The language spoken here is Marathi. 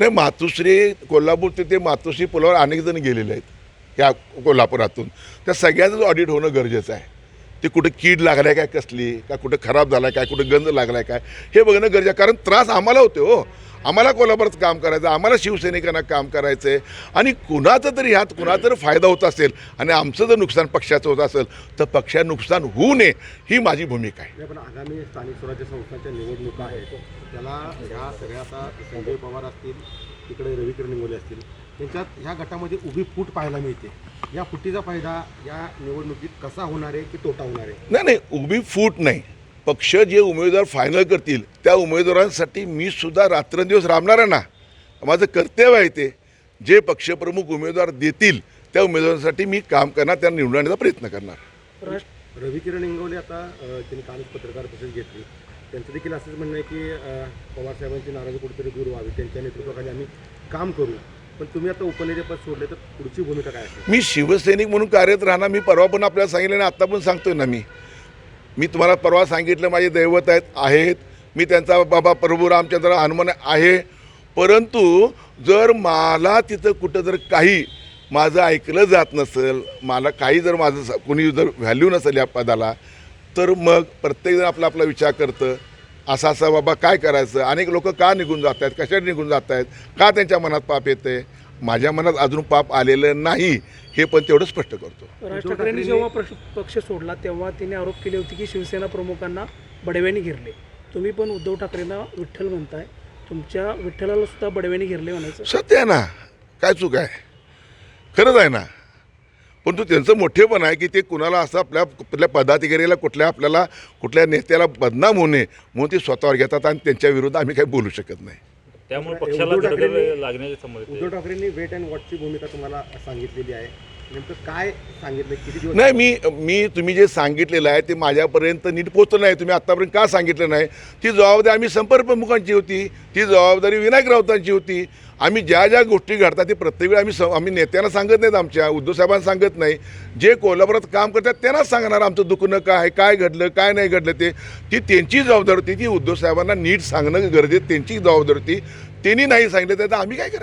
नाही मातोश्री कोल्हापूर तिथे मातोश्री पुलावर अनेक जण गेलेले आहेत या कोल्हापुरातून. त्या सगळ्याचंच ऑडिट होणं गरजेचं आहे. ते कुठं कीड लागलाय काय कसली? का कुठं खराब झालाय काय? कुठं गंज लागलाय काय? हे बघणं गरजेचं कारण त्रास आम्हाला होते हो. आम्हाला कोल्हापुरात काम करायचं आम्हाला शिवसैनिकांना काम करायचं आहे आणि कुणाचं तरी ह्यात कुणाचा तरी फायदा होत असेल आणि आमचं जर नुकसान पक्षाचं होत असेल तर पक्षात नुकसान होऊ नये ही माझी भूमिका आहे. पण आगामी स्थानिक स्वराज्य संस्थांच्या निवडणुका आहेत. त्याला ह्या सगळ्या आता संजय पवार असतील तिकडे रविकिरण निंगोले असतील त्यांच्यात ह्या गटामध्ये उभी फूट पाहायला मिळते. या फुटीचा फायदा या निवडणुकीत कसा होणार आहे की तोटा होणार आहे? नाही नाही उभी फूट नाही. पक्ष जे उमेदवार फायनल करतील त्या उमेदवारांसाठी मी सुद्धा रात्रंदिवस राबणार आहे ना. माझं कर्तव्य आहे ते. जे पक्षप्रमुख उमेदवार देतील त्या उमेदवारांसाठी मी काम करणार त्या निवडून आणण्याचा प्रयत्न करणार. रविकिरण इंगवले आता त्यांनी कालच पत्रकार परिषद घेतली. त्यांचं देखील असंच म्हणणं आहे की अ, पवार साहेबांची नाराजी कुठेतरी दूर व्हावी. त्यांच्या नेतृत्वाखाली आम्ही काम करू. पण तुम्ही आता उपनेतेपद सोडले तर पुढची भूमिका काय असेल? मी शिवसैनिक म्हणून कार्यरत राहणार मी परवा पण आपल्याला सांगितलं आणि आत्ता पण सांगतोय ना मी. मी तुम्हाला परवा सांगितलं माझे दैवत आहेत आहेत. मी त्यांचा बाबा प्रभू रामचंद्र हनुमान आहे. परंतु जर मला तिथं कुठं जर काही माझं ऐकलं जात नसेल मला काही जर माझं कोणी जर व्हॅल्यू नसेल या पदाला तर मग प्रत्येकजण आपला आपला विचार करतं. असा असा बाबा काय करायचं? अनेक लोक का निघून जात आहेत कशासाठी निघून जात आहेत का त्यांच्या मनात पाप येते माझ्या मनात अजून पाप आलेलं नाही हे पण तेवढं स्पष्ट करतो. राज ठाकरेंनी जेव्हा प्रश- पक्ष सोडला तेव्हा तिने आरोप केले होते की शिवसेना प्रमुखांना बडव्याने घेरले. तुम्ही पण उद्धव ठाकरेंना विठ्ठल म्हणताय. तुमच्या विठ्ठलाला सुद्धा बडव्याने घेरले म्हणायचं. सत्य आहे ना. काय चूक आहे? खरंच आहे ना. पण तू त्यांचं मोठेपण आहे की ते कुणाला असं आपल्या कुठल्या पदाधिकारीला कुठल्या आपल्याला कुठल्या नेत्याला बदनाम होणे म्हणून ते स्वतःवर घेतात आणि त्यांच्या विरुद्ध आम्ही काही बोलू शकत नाही. त्यामुळे उद्धव पक्षाला ठाकरेंनी- लागण्याचे उद्धव ठाकरेंनी वेट अँड वॉचची भूमिका तुम्हाला सांगितलेली आहे. नेमकं काय सांगितलं? किती दिवस नाही मी मी तुम्ही जे सांगितलेलं आहे ते माझ्यापर्यंत नीट पोचलं नाही. तुम्ही आत्तापर्यंत का सांगितलं नाही? ती जबाबदारी आम्ही संपर्क प्रमुखांची होती. ती जबाबदारी विनायक राऊतांची होती. आम्ही ज्या ज्या गोष्टी घडतात ते प्रत्येक वेळी आम्ही स आम्ही नेत्यांना सांगत नाहीत आमच्या उद्धव साहेबांना सांगत नाही. जे कोल्हापुरात काम करतात त्यांनाच सांगणार आमचं दुखणं काय काय घडलं काय नाही घडलं ते. ती त्यांची जबाबदारी होती. ती उद्धव साहेबांना नीट सांगणं गरजेचं त्यांची जबाबदारी होती. त्यांनी नाही सांगितलं तर आम्ही काय करायचं?